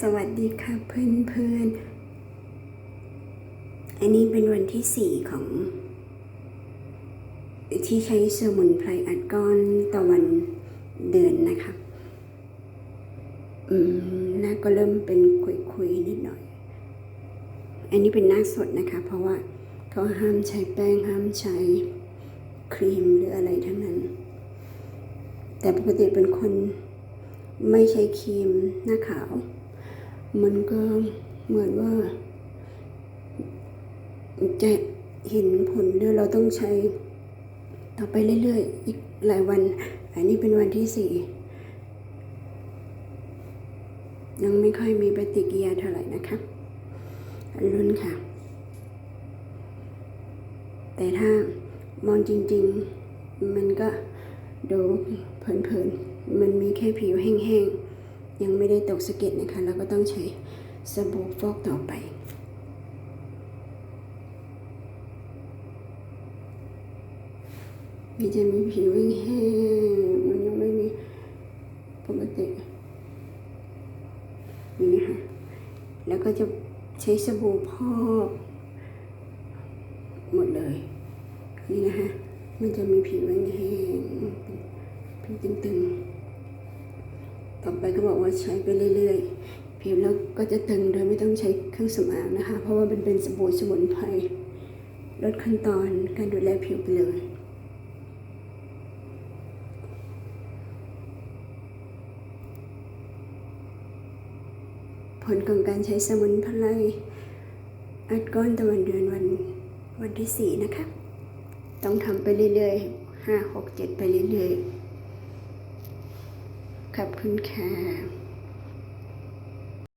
สวัสดีค่ะเพื่อนเพื่อนอันนี้เป็นวันที่สี่ของ ที่ใช้สมุนไพรอัดก้อนตะวันเดือนนะคะ อืมหน้าก็เริ่มเป็นคุยๆนิดหน่อย อันนี้เป็นหน้าสดนะคะ เพราะว่าเขาห้ามใช้แป้งห้ามใช้ครีมหรืออะไรทั้งนั้น แต่ปกติเป็นคนไม่ใช้ครีมหน้าขาว มันก็เหมือนว่า จะเห็นผลด้วยเราต้องใช้ต่อไปเรื่อยๆ อีกหลายวัน อันนี้เป็นวันที่สี่ยังไม่ค่อยมีปฏิกิริยาเท่าไหร่นะคะรุ่นค่ะ แต่ถ้ามองจริง ๆ มันก็ดูเพลินๆ มันมีแค่ผิวแห้งๆ ยังไม่ได้ตกสะเก็ดนะคะแล้วก็ต้องใช้สบู่ฟอกต่อไปมันจะมีผิวแห้งมันยังไม่มีปกตินี่นะคะแล้วก็จะใช้สบู่พอกหมดเลย นี่นะคะ มันจะมีผิวแห้งๆผิวตึงๆ ต่อไปก็บอกว่าใช้ไปเรื่อยๆ ผิวแล้วก็จะตึงโดยไม่ต้องใช้เครื่องสำอางนะคะ เพราะว่ามันเป็นสบู่สมุนไพร ลดขั้นตอนการดูแลผิวไปเลยผลของการใช้สมุนไพรอัดก้อนตะวันเดือนวันวันที่สี่นะคะ ต้องทำไปเรื่อยๆห้าหกเจ็ดไปเรื่อยๆ ขอบคุณค่ะ